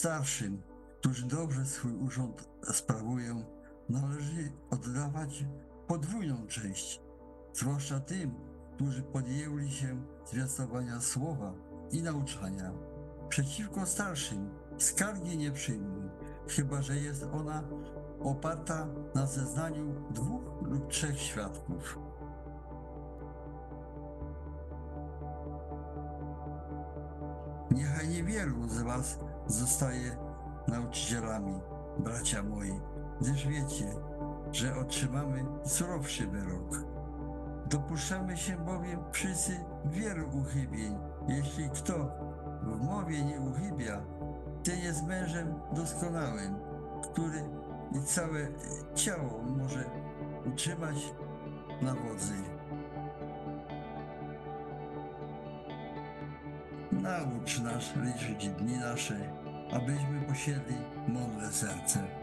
Starszym, którzy dobrze swój urząd sprawują, należy oddawać podwójną część, zwłaszcza tym, którzy podjęli się zwiastowania słowa i nauczania. Przeciwko starszym skargi nie przyjmuj, chyba że jest ona oparta na zeznaniu dwóch lub trzech świadków. Niechaj niewielu z Was zostaje nauczycielami, bracia moi, gdyż wiecie, że otrzymamy surowszy wyrok. Dopuszczamy się bowiem wszyscy wielu uchybień. Jeśli kto w mowie nie uchybia, ten jest mężem doskonałym, który i całe ciało może utrzymać na wodzy. Naucz nas liczyć dni nasze, abyśmy posiedli mądre serce.